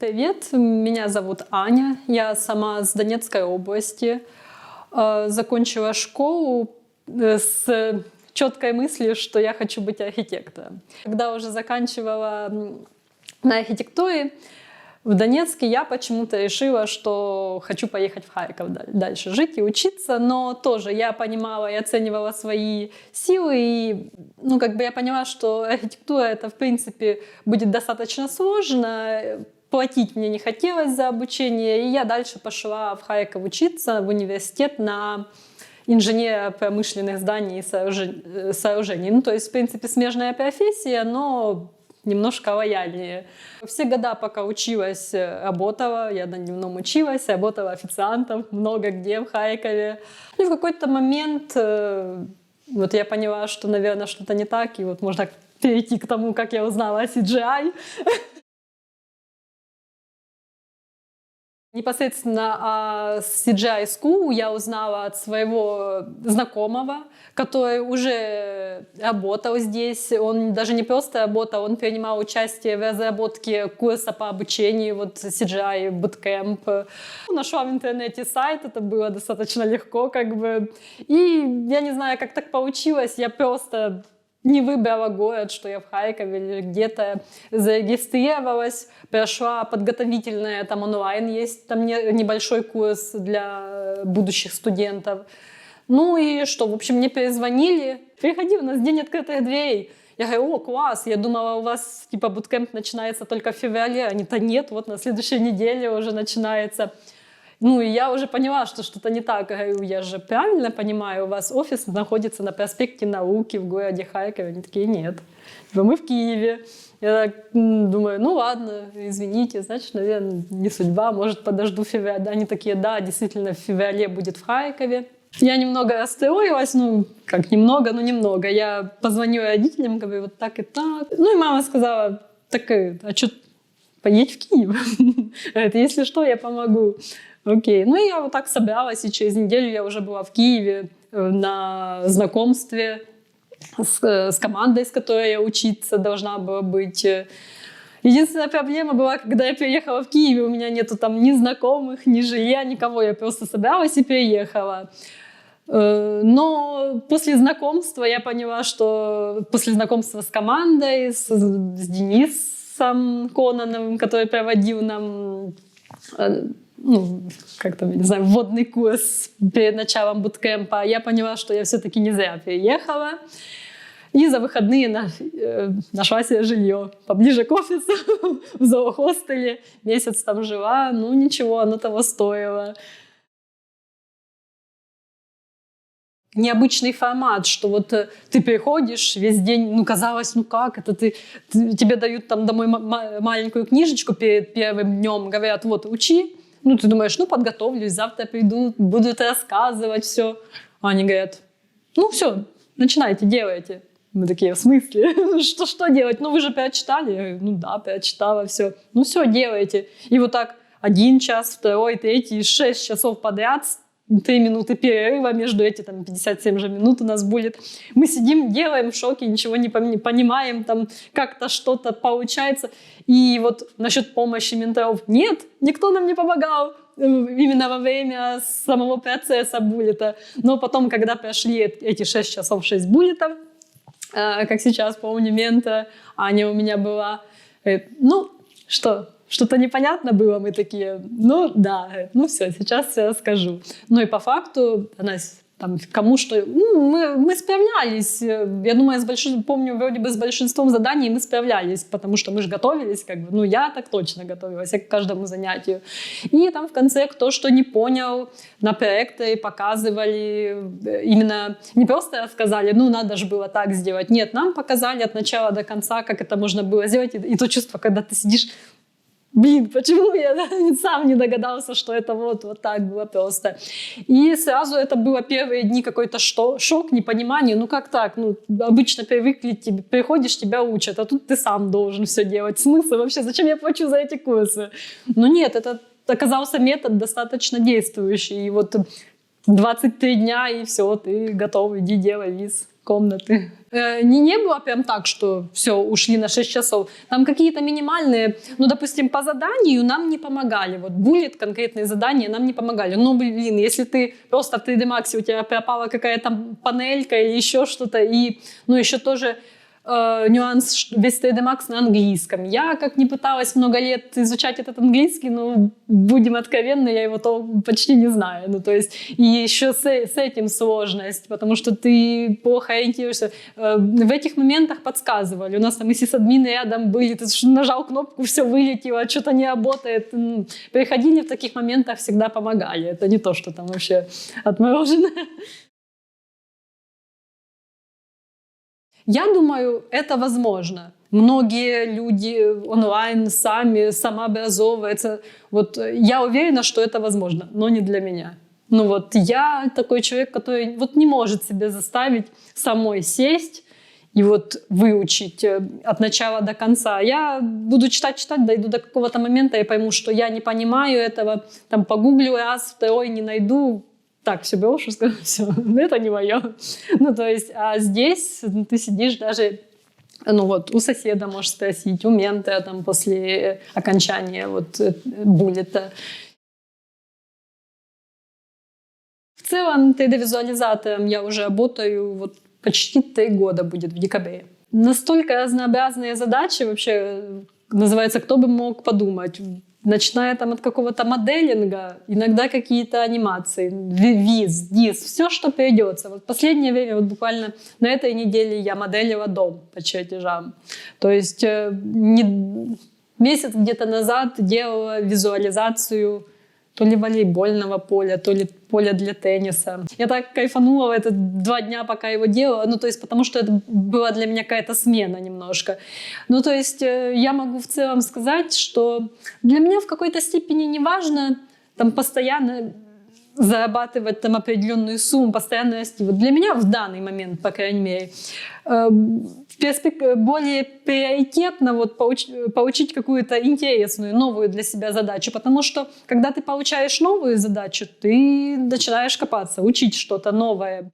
Привет, меня зовут Аня, я сама с Донецкой области. Э, Закончила школу э, с четкой мыслью, что я хочу быть архитектором. Когда уже заканчивала на архитектуре в Донецке, я почему-то решила, что хочу поехать в Харьков даль- дальше жить и учиться, но тоже я понимала и оценивала свои силы, и ну, как бы я поняла, что архитектура это в принципе будет достаточно сложно, платить мне не хотелось за обучение, и я дальше пошла в Харьков учиться в университет на инженера промышленных зданий и сооружен- э, сооружений. Ну, то есть, в принципе, смежная профессия, но немножко лояльнее. Все года, пока училась, э, работала, я на дневном училась, работала официантом много где в Харькове. И в какой-то момент э, вот я поняла, что, наверное, что-то не так, и вот можно перейти к тому, как я узнала о CGI. Непосредственно о CGI School я узнала от своего знакомого, который уже работал здесь. Он даже не просто работал, он принимал участие в разработке курса по обучению, вот CGI Bootcamp. Нашла в интернете сайт, это было достаточно легко, как бы. И я не знаю, как так получилось, я просто не выбрала город, что я в Харькове или где-то зарегистрировалась, прошла подготовительное, там онлайн есть, там не- небольшой курс для будущих студентов. Ну и что, в общем, мне перезвонили, приходи, у нас день открытых дверей. Я говорю, о, класс, я думала, у вас типа буткемп начинается только в феврале. Они-то нет, вот на следующей неделе уже начинается. Ну, и я уже поняла, что что-то не так. Говорю, я же правильно понимаю, у вас офис находится на проспекте Науки в городе Харькове. Они такие, нет. Мы в Киеве. Я так думаю, ну ладно, извините, значит, наверное, не судьба, может, подожду февраля. Они такие, да, действительно, в феврале будет в Харькове. Я немного расстроилась, ну, как немного, ну, немного. Я позвоню родителям, говорю, вот так и так. Ну, и мама сказала, так, э, а что, поедь в Киев. Говорит, если что, я помогу. Окей. Ну, и я вот так собралась, и через неделю я уже была в Киеве э, на знакомстве с, э, с командой, с которой я учиться должна была быть. Единственная проблема была, когда я переехала в Киеве, у меня нету там ни знакомых, ни жилья, никого. Я просто собралась и переехала. Э, Но после знакомства я поняла, что после знакомства с командой, с, с Денисом Кононовым, который проводил нам э, ну, как там, я не знаю, вводный курс перед началом буткемпа, я поняла, что я все-таки не зря переехала. И за выходные на, э, нашла себе жилье поближе к офису, в зоохостеле. Месяц там жила, ну ничего, оно того стоило. Необычный формат, что вот э, ты приходишь весь день, ну казалось, ну как это ты, ты- тебе дают там домой ма- ма- маленькую книжечку перед первым днем, говорят, вот учи, ну ты думаешь, ну подготовлюсь, завтра приду, будут рассказывать все, они говорят, ну все, начинайте, делайте. Мы такие, в смысле? что, что делать? Ну вы же прочитали? Я говорю, ну да, прочитала все. Ну все, делайте. И вот так один час, второй, третий, шесть часов подряд, три минуты перерыва между эти там 57 же минут у нас будет. Мы сидим, делаем в шоке, ничего не пони- понимаем, там как-то что-то получается. И вот насчет помощи менторов, нет, никто нам не помогал э, именно во время самого процесса буллета. Но потом, когда прошли эт- эти 6 часов, 6 буллетов, э, как сейчас помню, мента, Аня у меня была, говорит, ну, что, что-то непонятно было, мы такие, ну да, ну все, сейчас все расскажу. Ну и по факту она там кому что, ну, мы, мы справлялись, я думаю, с большим, помню, вроде бы с большинством заданий мы справлялись, потому что мы же готовились, как бы, ну я так точно готовилась к каждому занятию. И там в конце кто что не понял, на проекторе показывали, э, именно не просто рассказали, ну надо же было так сделать, нет, нам показали от начала до конца, как это можно было сделать, и, и то чувство, когда ты сидишь блин, почему я сам не догадался, что это вот, вот так было просто. И сразу это было первые дни какой-то что, шок, непонимание, ну как так, ну обычно привыкли, тебе, приходишь, тебя учат, а тут ты сам должен все делать. Смысл вообще, зачем я плачу за эти курсы? Ну нет, это оказался метод достаточно действующий, и вот 23 дня, и все, ты готов, иди делай из комнаты. Э, не, не было прям так, что все, ушли на 6 часов. Там какие-то минимальные, ну, допустим, по заданию нам не помогали. Вот буллет, конкретные задания нам не помогали. Но, блин, если ты просто в 3D Max, у тебя пропала какая-то панелька или еще что-то, и, ну, еще тоже э, нюанс 3D Max на английском. Я как не пыталась много лет изучать этот английский, но будем откровенны, я его то почти не знаю. Ну, то есть и еще с, с этим сложность, потому что ты плохо ориентируешься. Э, в этих моментах подсказывали. У нас там и сисадмины рядом были, ты нажал кнопку, все вылетело, что-то не работает. Приходили в таких моментах, всегда помогали. Это не то, что там вообще отмороженное. Я думаю, это возможно. Многие люди онлайн сами самообразовываются. Вот я уверена, что это возможно, но не для меня. Ну вот я такой человек, который вот не может себе заставить самой сесть и вот выучить э, от начала до конца. Я буду читать, читать, дойду до какого-то момента и пойму, что я не понимаю этого, там погуглю раз, второй не найду, так, все брошу, скажу, все, это не мое. Ну, то есть, а здесь ты сидишь даже ну вот, у соседа можешь спросить, у мента там после окончания вот э, буллета. В целом 3D-визуализатором я уже работаю вот почти три года будет в декабре. Настолько разнообразные задачи вообще называется «Кто бы мог подумать?» Начиная там от какого-то моделинга, иногда какие-то анимации, виз, диз, все, что придется. Вот последнее время, вот буквально на этой неделе я моделила дом по чертежам. То есть э, не, месяц где-то назад делала визуализацию то ли волейбольного поля, то ли поля для тенниса. Я так кайфанула это два дня, пока его делала, ну, то есть потому что это была для меня какая-то смена немножко. Ну, то есть э, я могу в целом сказать, что для меня в какой-то степени не важно там постоянно зарабатывать там определенную сумму, постоянно расти. Вот для меня в данный момент, по крайней мере, эм, более приоритетно вот получ, получить какую-то интересную, новую для себя задачу. Потому что, когда ты получаешь новую задачу, ты начинаешь копаться, учить что-то новое.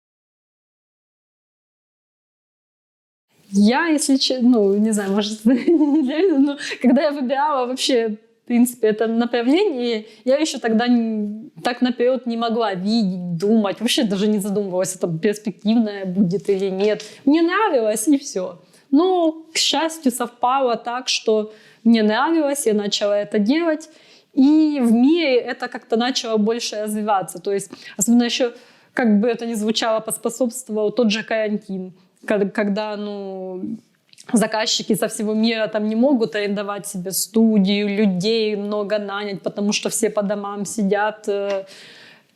Я, если честно, ну, не знаю, может, но когда я выбирала вообще в принципе, это направление, я еще тогда не, так наперед не могла видеть, думать, вообще даже не задумывалась, это перспективное будет или нет. Мне нравилось, и все. Но, к счастью, совпало так, что мне нравилось, я начала это делать, и в мире это как-то начало больше развиваться. То есть, особенно еще, как бы это ни звучало, поспособствовал тот же карантин, когда, ну, заказчики со всего мира там не могут арендовать себе студию, людей много нанять, потому что все по домам сидят. Э,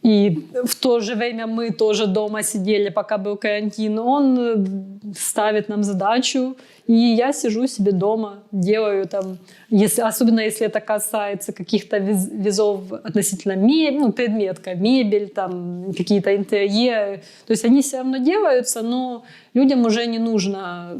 и в то же время мы тоже дома сидели, пока был карантин. Он э, ставит нам задачу, и я сижу себе дома, делаю там, если, особенно если это касается каких-то виз, визов относительно мебели, ну, предметка, мебель, там, какие-то интерьеры. То есть они все равно делаются, но людям уже не нужно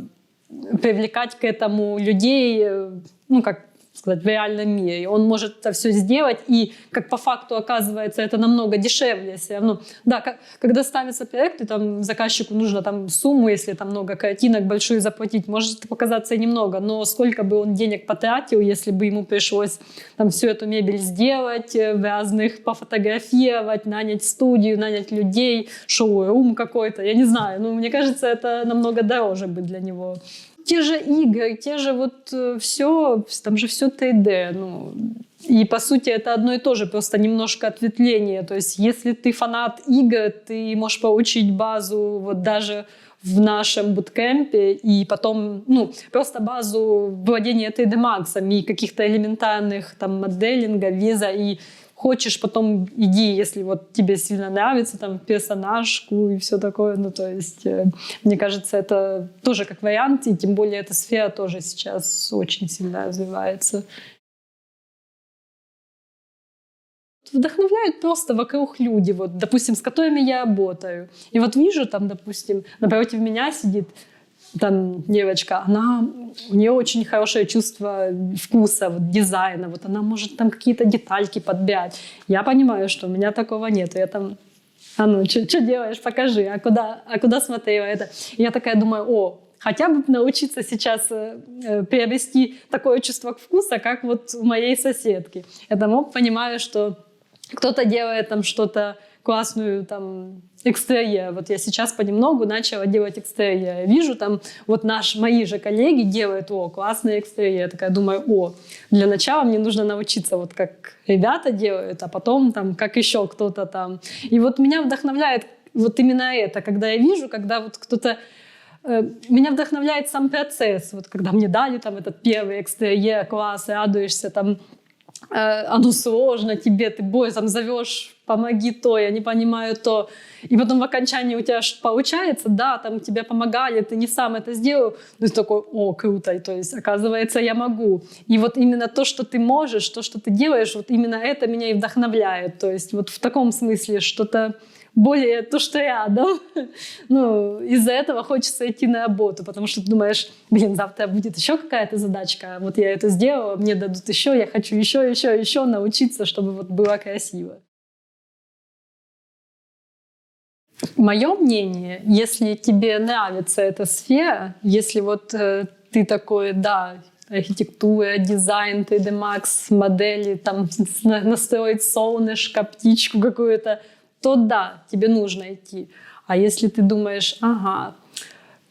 привлекать к этому людей, э, ну, как сказать, в реальном мире. Он может это все сделать, и как по факту оказывается, это намного дешевле все равно. Да, как, когда ставятся проекты, там заказчику нужно там сумму, если там много картинок, большую заплатить, может показаться немного, но сколько бы он денег потратил, если бы ему пришлось там всю эту мебель сделать, э, в разных пофотографировать, нанять студию, нанять людей, шоу-рум какой-то, я не знаю, ну, мне кажется, это намного дороже бы для него те же игры, те же вот э, все, там же все 3D, ну, и по сути это одно и то же, просто немножко ответвление. То есть если ты фанат игр, ты можешь получить базу вот даже в нашем буткемпе и потом, ну, просто базу владения 3D Max и каких-то элементарных там моделинга, виза и хочешь, потом иди, если вот тебе сильно нравится там персонажку и все такое. Ну, то есть, э, мне кажется, это тоже как вариант, и тем более эта сфера тоже сейчас очень сильно развивается. Вдохновляют просто вокруг люди, вот, допустим, с которыми я работаю. И вот вижу там, допустим, напротив меня сидит там девочка, она, у нее очень хорошее чувство вкуса, вот, дизайна, вот она может там какие-то детальки подбирать. Я понимаю, что у меня такого нет. Я там а ну, что делаешь, покажи, а куда, а куда смотрела это? И я такая думаю, о, хотя бы научиться сейчас э, э, приобрести такое чувство вкуса, как вот у моей соседки. Я там понимаю, что кто-то делает там что-то классную там экстерьер. Вот я сейчас понемногу начала делать экстерьер. Я вижу там, вот наш, мои же коллеги делают, о, классный экстерьер. Я такая думаю, о, для начала мне нужно научиться, вот как ребята делают, а потом там, как еще кто-то там. И вот меня вдохновляет вот именно это, когда я вижу, когда вот кто-то э, меня вдохновляет сам процесс. Вот когда мне дали там этот первый экстерьер, класс, радуешься там, оно сложно тебе, ты бой там зовешь помоги то, я не понимаю то. И потом в окончании у тебя получается, да, там тебе помогали, ты не сам это сделал, но ты такой, о, круто, то есть оказывается я могу. И вот именно то, что ты можешь, то, что ты делаешь, вот именно это меня и вдохновляет. То есть вот в таком смысле что-то более то, что рядом. Ну, из-за этого хочется идти на работу, потому что ты думаешь, блин, завтра будет еще какая-то задачка, вот я это сделала, мне дадут еще, я хочу еще, еще, еще научиться, чтобы вот было красиво. Мое мнение, если тебе нравится эта сфера, если вот э, ты такой, да, архитектура, дизайн, 3D Max, модели, там настроить солнышко, птичку какую-то, то да, тебе нужно идти. А если ты думаешь, ага,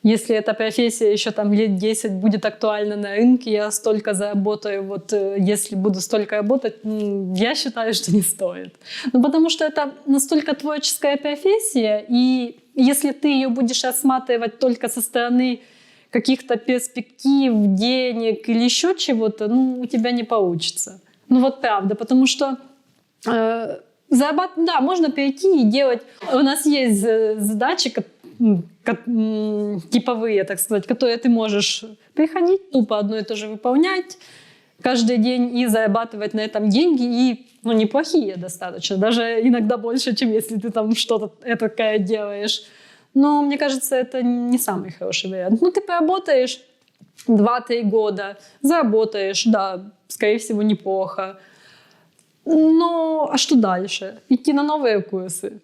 если эта профессия еще там лет 10 будет актуальна на рынке, я столько заработаю, вот э, если буду столько работать, я считаю, что не стоит. Ну, потому что это настолько творческая профессия, и если ты ее будешь рассматривать только со стороны каких-то перспектив, денег или еще чего-то, ну, у тебя не получится. Ну вот правда, потому что э, зарабатывать, да, можно перейти и делать. У нас есть задачи, типовые, так сказать, которые ты можешь приходить, тупо одно и то же выполнять каждый день и зарабатывать на этом деньги, и ну, неплохие достаточно, даже иногда больше, чем если ты там что-то этакое делаешь. Но мне кажется, это не самый хороший вариант. Ну, ты поработаешь 2-3 года, заработаешь, да, скорее всего, неплохо. Но а что дальше? Идти на новые курсы?